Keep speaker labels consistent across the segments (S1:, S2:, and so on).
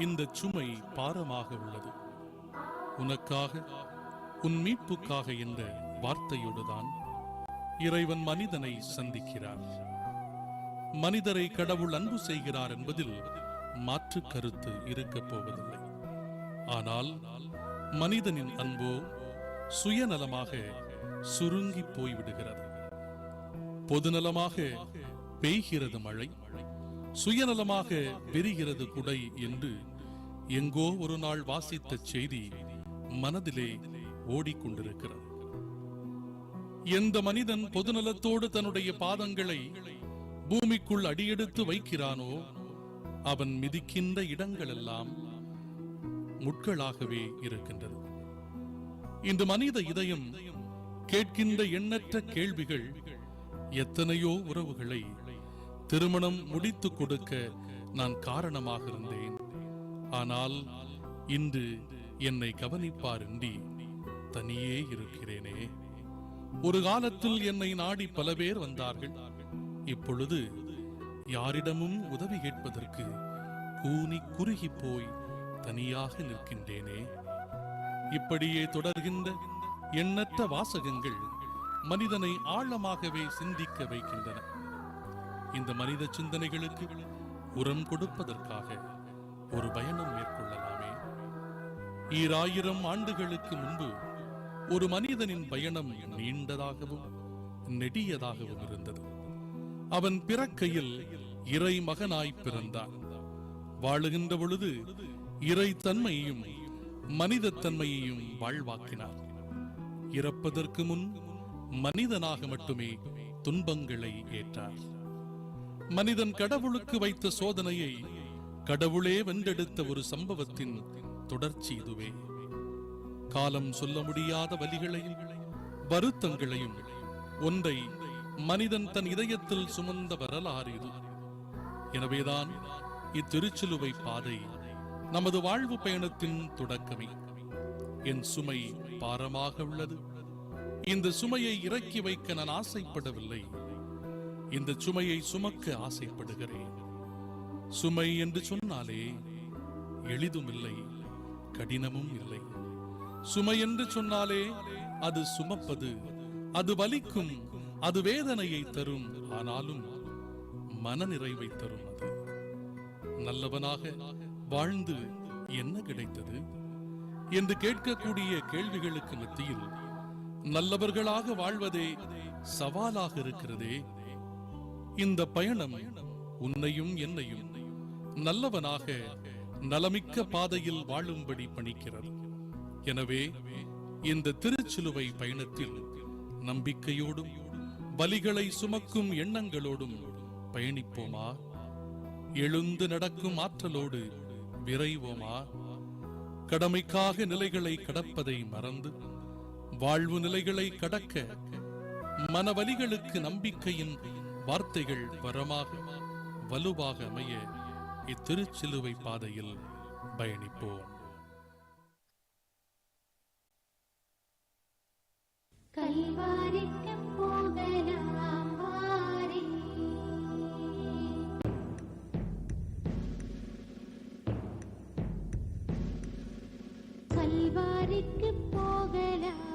S1: இந்த சுமை பாரமாக உள்ளது. உனக்காக உன் மீட்புக்காக என்ற வார்த்தையோடுதான் இறைவன் மனிதனை சந்திக்கிறார். மனிதரை கடவுள் அன்பு செய்கிறார் என்பதில் மாற்று கருத்து இருக்கப் போவதில்லை. ஆனால் மனிதனின் அன்போ சுயநலமாக சுருங்கி போய்விடுகிறது. பொதுநலமாக பெய்கிறது மழை சுயநலமாக விரிகிறது குடை என்று எங்கோ ஒரு நாள் வாசித்த செய்தி மனதிலே ஓடிக்கொண்டிருக்கிறது. எந்த மனிதன் பொதுநலத்தோடு தன்னுடைய பாதங்களை பூமிக்குள் அடியெடுத்து வைக்கிறானோ அவன் மிதிக்கின்ற இடங்களெல்லாம் முட்களாகவே இருக்கின்றது. இந்த மனித இதயம் கேட்கின்ற எண்ணற்ற கேள்விகள் எத்தனையோ உறவுகளை திருமணம் முடித்துக் கொடுக்க நான் காரணமாக இருந்தேன். ஆனால் இன்று என்னை கவனிப்பாரின்றி தனியே இருக்கிறேனே. ஒரு காலத்தில் என்னை நாடி பல பேர் வந்தார்கள். இப்பொழுது யாரிடமும் உதவி கேட்பதற்கு கூனி குறுகி போய் தனியாக நிற்கின்றேனே. இப்படியே தொடர்கின்ற எண்ணற்ற வாசகங்கள் மனிதனை ஆழமாகவே சிந்திக்க வைக்கின்றன. இந்த மனித சிந்தனைகளுக்கு உரம் கொடுப்பதற்காக ஒரு பயணம் மேற்கொள்ளலாமே. ஈராயிரம் ஆண்டுகளுக்கு முன்பு ஒரு மனிதனின் பயணம் நீண்டதாகவும் நெடியதாகவும் இருந்தது. அவன் பிறக்கையில் இறை மகனாய் பிறந்தான். வாழுகின்ற பொழுது இறை தன்மையையும் மனித தன்மையையும் வாழ்வாக்கினார் இறப்பதற்கு முன் மனிதனாக மட்டுமே துன்பங்களை ஏற்றார். மனிதன் கடவுளுக்கு வைத்த சோதனையை கடவுளே வென்றெடுத்த ஒரு சம்பவத்தின் தொடர்ச்சி இதுவே. காலம் சொல்ல முடியாத வலிகளையும் வருத்தங்களையும் ஒன்றை மனிதன் தன் இதயத்தில் சுமந்த வரலாறு இது. எனவேதான் இத்திருச்சிலுவை பாதை நமது வாழ்வு பயணத்தின் தொடக்கமே. என் சுமை பாரமாக உள்ளது. இந்த சுமையை இறக்கி வைக்க நான் ஆசைப்படவில்லை. இந்த சுமையை சுமக்க ஆசைப்படுகிறேன். சுமை என்று சொன்னாலே எளிதும் இல்லை கடினமும் இல்லை. சுமை என்று சொன்னாலே அது சுமப்பது அது வலிக்கும் அது வேதனையை தரும் ஆனாலும் மனநிறைவை தரும் அது. நல்லவனாக வாழ்ந்து என்ன கிடைத்தது? என்று கேட்கக்கூடிய கேள்விகளுக்கு மத்தியில் நல்லவர்களாக வாழ்வதே சவாலாக இருக்கிறதே. இந்த பயணம் உன்னையும் என்னையும் நல்லவனாக நலமிக்க பாதையில் வாழும்படி பணிக்கிறது எனவே இந்த திருச்சிலுவை பயணத்தில் நம்பிக்கையோடும் வலிகளை சுமக்கும் எண்ணங்களோடும் பயணிப்போமா? எழுந்து நடக்கும் ஆற்றலோடு விரைவோமா? கடமைக்காக நிலைகளை கடப்பதை மறந்து வாழ்வு நிலைகளை கடக்க மனவலிகளுக்கு நம்பிக்கையின் வார்த்தைகள் வரமாக வலுவாக அமைய இத்திருச்சிலுவை பாதையில் பயணிப்போம்.
S2: கல்வாரிக்கு போகலாம் கல்வாரிக்கு போகலாம்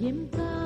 S2: ఎంకా